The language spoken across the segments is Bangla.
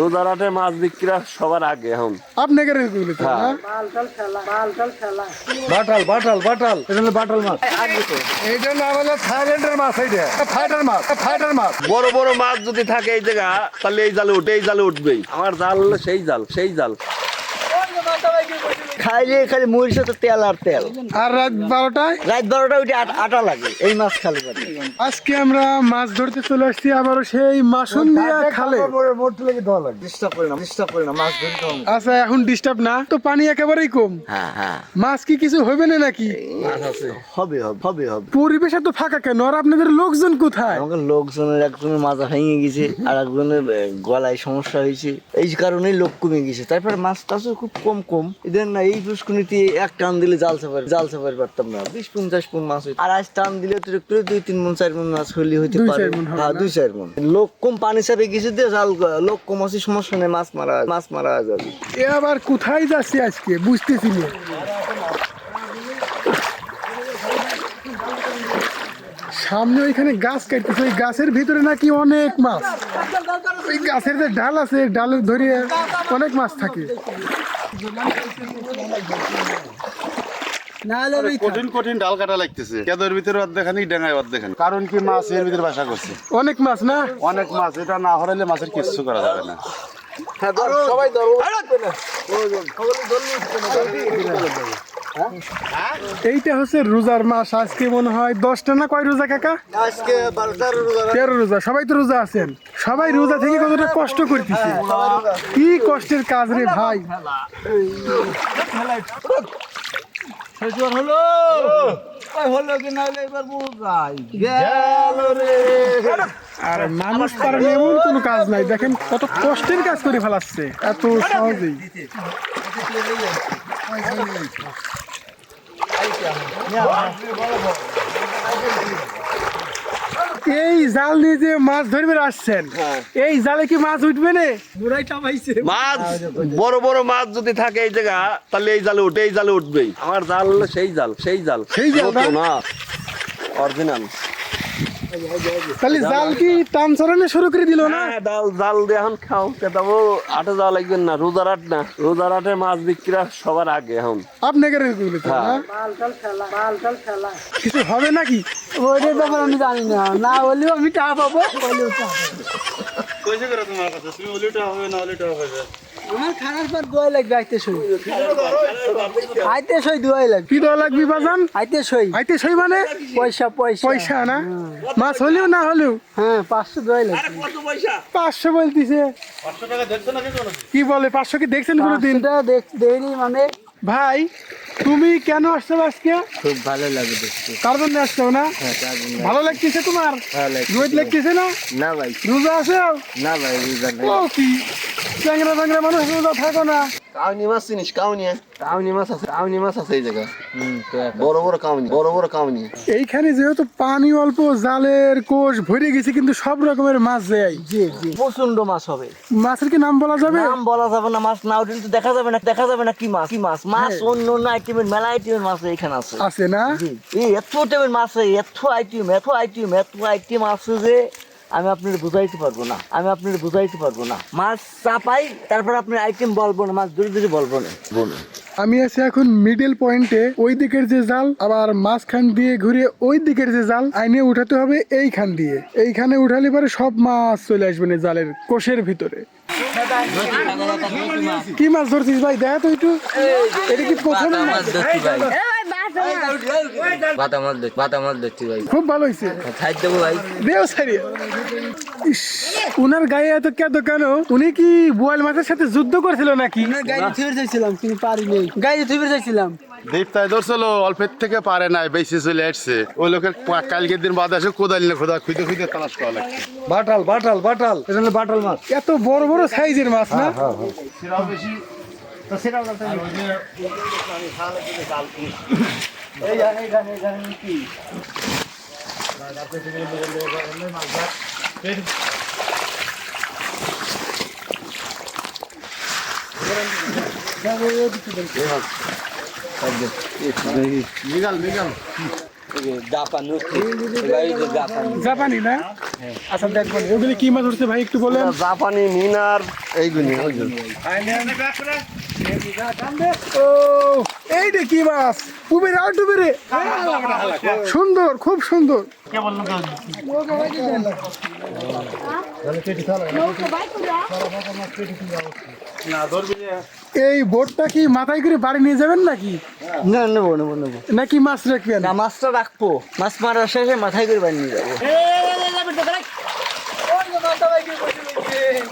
রোজারাটে মাছ বিক্রিরা সবার আগে এখন। আপনাকে এগুলো তো হ্যাঁ। না? বাটাল বাটাল বাটাল। এটা বাটাল মাছ। এইটা নাম হলো থাইল্যান্ডের মাছ এইটা ফাইটার মাছ ফাইটার মাছ। বড় বড় মাছ যদি থাকে এই জায়গা তাহলে এই জালে উঠে এই জালে উঠবেই। আমার জাল হলো সেই জাল সেই জাল। খাইলে খালি মুড়ির সাথে তেল আর তেল। আর রাত বারোটায়? রাত বারোটা উঠে আট- লাগে এই মাছ খালি আজকে আমরা মাছ ধরতে চলে আসছি আবারও সেই মাসুন দিয়া খালে। ডিস্টার্ব করে না ডিস্টার্ব করে না মাছ ধরতে হবে আচ্ছা এখন ডিস্টার্ব না তো পানি একেবারেই কম। হ্যাঁ হ্যাঁ। মাছ কি কিছু হবে না নাকি? হবে হবে হবে হবে। পরিবেশ এত ফাঁকা কেন? আর আপনাদের লোকজন কোথায়? আমাকে লোকজনের একজনের মাজা ভেঙে গেছে আর একজনের গলায় সমস্যা হয়েছে। এই কারণেই লোক কমে গেছে। তারপরে মাছ টাছও খুব কম কম। এদের না এই পুষ্কুনিতে এক টান দিলে জাল চাপার জাল চাপার পারতাম না। বিশ পঞ্চাশ মন মাছ হইতো। আর আজ টান দিলে তো একটু দুই তিন মন চার মন মাছ হইলে হইতে পারে। হ্যাঁ দুই চার মন। লোক কম পানি চাপে গেছে দিয়ে জাল লোক কম আছে সমস্যা নেই মাছ মারা মাছ মারা যাবে। এ আবার কোথায় যাচ্ছে আজকে? বুঝতেছি না। সামনে ওইখানে গাছ কাটতেছে। ওই গাছের ভিতরে নাকি অনেক মাছ। ওই গাছের যে ডাল আছে ডাল ধরে অনেক মাছ থাকে। কঠিন কঠিন ডাল কাটা লাগতেছে। কেদের ভিতরে অর্ধেখানি ডেঙ্গায় অর্ধেখানি কারণ কি মাছ এর ভিতরে বাসা করছে? অনেক মাছ না? অনেক মাছ এটা না হরাইলে মাছের কিচ্ছু করা যাবে না। এইটা হচ্ছে রোজার মাস আজকে মনে হয় দশটা না কয় রোজা কাকা? তেরো রোজা সবাই তো রোজা আছেন। সবাই রোজা থেকে কতটা কষ্ট করতেছে? কি কষ্টের কাজ রে ভাই। হলো? কি না এবার বুঝাই। আর মানুষ পারেন এমন কোনো কাজ নাই। দেখেন কত কষ্টের কাজ করে ফেলাচ্ছে। এত সহজেই। এই জাল নিয়ে যে মাছ ধরবে আসছেন? এই জালে কি মাছ উঠবে না? মাছ বড় বড় মাছ যদি থাকে এই জায়গা তাহলে এই জালে উঠে এই জালে উঠবেই। আমার জাল হলো সেই জাল সেই জাল। সেই জাল না? অরিজিনাল তাহলে জাল কি টান চড়ানো শুরু করে দিল না? হ্যাঁ ডাল জাল দিয়ে এখন খাও কেতাবো আটে যাওয়া লাগবে না রোজার আট না। রোজার আটে মাছ বিক্রিরা সবার আগে এখন। আপনাকে না? কিছু হবে নাকি? ওইটার ব্যাপার আমি জানি না। না হলেও আমি টাকা পাবো। হলেও টাকা কইছে করে তোমার কাছে তুমি ওলিটা হবে না ওলিটা হবে আমার খারাপ পর দোয়াই লাগবে আইতে সই। আইতে সই দোয়াই লাগবে। কি দোয়া লাগবে বাজান? আইতে সই। আইতে সই মানে? পয়সা পয়সা। পয়সা না? মাছ হলেও না হলেও? হ্যাঁ পাঁচশো দোয়াই লাগবে। পাঁচশো বলতিছে। কি বলে পাঁচশো কি দেখছেন কোনোদিন? সেটা দেখ দেয়নি মানে ভাই তুমি কেন আসছো আজকে? খুব ভালো লাগে দেখতে। কার জন্য আসছো না? ভালো লাগতেছে তোমার? রোদ লাগতেছে। না? না ভাই। রোজা আছে? না ভাই রোজা কি? চ্যাংরা চ্যাংরা মানুষ রোজা থাকো না। কাউনি মাছ চিনিস কাউনি। কাউনি মাছ আছে কাউনি মাছ আছে এই জায়গা বড় বড় কাউনি বড় বড় কাউনি। এইখানে যেহেতু পানি অল্প জালের কোষ ভরে গেছে কিন্তু সব রকমের মাছ যায় জি জি। প্রচণ্ড মাছ হবে। মাছের কি নাম বলা যাবে? নাম বলা যাবে না মাছ না উঠলে তো দেখা যাবে না দেখা যাবে না কি মাছ কি মাছ। মাছ অন্য অন্য আইটেমের মেলা আইটেমের মাছ এখানে আছে। আছে না? এই এত আইটেমের মাছ আছে, এত আইটেম এত আইটেম এত আইটেম আছে যে আমি আপনার বুঝাইতে পারব না আমি আপনার বুঝাইতে পারব না মাছ চাপাই তারপর আপনার আইটেম বলব না মাছ ধরে ধরে বলব না বলুন আমি আছি এখন মিডল পয়েন্টে ওই দিকের যে জাল আবার মাঝখান দিয়ে ঘুরে ওই দিকের যে জাল আইনে উঠাতে হবে এইখান দিয়ে এইখানে উঠালে পরে সব মাছ চলে আসবে না জালের কোষের ভিতরে কি মাছ ধরছিস ভাই দেখা তো একটু এটা কি প্রথম মাছ বাতা মাছ ধর বাতা মাছ ধরছি ভাই। খুব ভালো হয়েছে খাই দেবো ভাই। দেও সারিয়া ইস, উনার গায়ে এত কেন কেন? উনি কি বোয়াল মাছের সাথে যুদ্ধ করছিল নাকি? গাড়ি থুবে যাইছিলাম কিন্তু পারি নেই। গাড়ি থুবে যাইছিলাম। দীপতায় ধরছিল অল্পের থেকে পারে নাই বেশি চলে আসছে। ওই লোকের কালকের দিন বাদ আসে কোদাল নিয়ে খোদা খুঁজে খুঁজে তালাশ করা লাগছে। বাটাল বাটাল বাটাল। এটা বাটাল মাছ। এত বড় বড় সাইজের মাছ না? মিগাল মিগাল। Japan Japan. জাপানি না? আচ্ছা দেখবেন ওগুলি কি মাছ উঠছে ভাই একটু বলেন। জাপানি মিনার এইগুলি এইটা কি মাছ? উবে রাও ডুবে রে সুন্দর খুব সুন্দর। এই বোটটা কি মাথায় করে বাড়ি নিয়ে যাবেন নাকি? না নেব নেব নেব। নাকি মাছ রাখবেন? না মাছটা রাখব। মাছ মারার শেষে মাথায় করে বাড়ি নিয়ে যাব।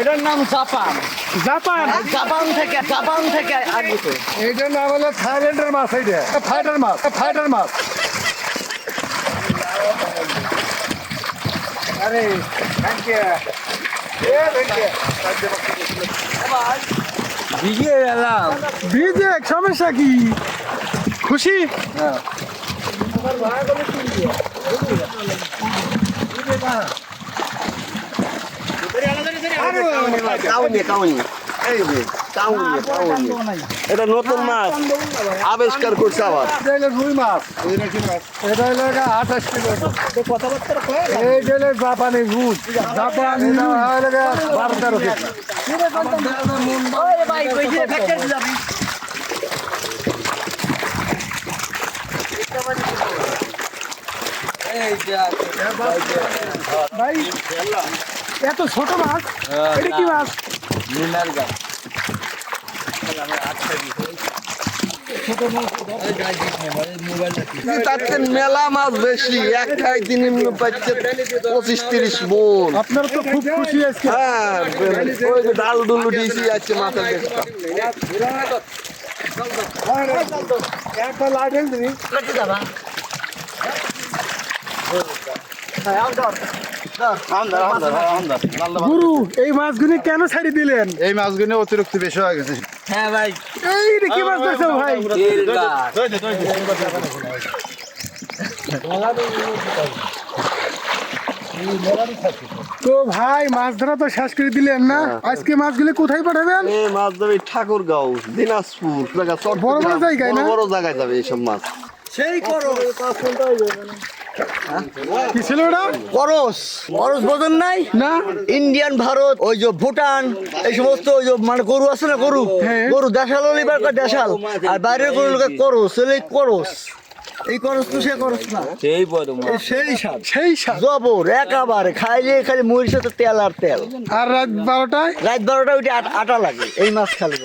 এটার নাম জাপান। জাপান? জাপান থেকে জাপান থেকে আগত এইটার নাম হলো থাইল্যান্ডের মাছ এইটা। ফাইটার মাছ ফাইটার মাছ। আরে ভিজিয়ে গেলাম ভিজে সমস্যা কি? খুশি? কাউনি কাউনি এই যে কাউনি কাউনি এটা নতুন মাছ। আবিষ্কার করছে আবার। রুই মাছ। এটা হলো আঠাশ কিলো। জাপানি রুই। জাপানি বারো তেরো ভাই এত ছোট মাছ? এটা কি মাছ? মিনার গাছ। তার মেলা মাছ বেশি এক খাই দিন পাচ্ছে পঁচিশ তিরিশ মন। আপনারা তো খুব খুশি আজকে। হ্যাঁ ডাল ডুল দিয়েছি আছে দেখটা একটা দিবি গুরু এই মাছগুলি কেন ছাড়ি দিলেন এই মাছগুলো অতিরিক্ত বেশি হয়ে গেছে হ্যাঁ ভাই এই কি মাছ ধরছো ভাই তো ভাই মাছ ধরা তো শেষ করে দিলেন না আজকে মাছগুলি কোথায় পাঠাবেন এই মাছ যাবে ঠাকুরগাঁও দিনাজপুর বড় বড় জায়গায় না? বড় বড় জায়গায় যাবে এইসব মাছ কি ছিল ওটা? করস করস বোঝেন নাই? না। ইন্ডিয়ান ভারত ওই যে ভুটান এই সমস্ত ওই যে মানে গরু আছে না গরু? হ্যাঁ। গরু দেশাল লিবার দেশাল? আর বাইরের গরু লোকে করস এই করস। এই করস তো সে করস না। সেই বড় সেই স্বাদ সেই স্বাদ জবর একেবারে। খাইলে খালি মুড়ির সাথে তেল আর তেল। আর রাত বারোটায়? রাত বারোটা ওইটা আটা লাগে এই মাছ খালি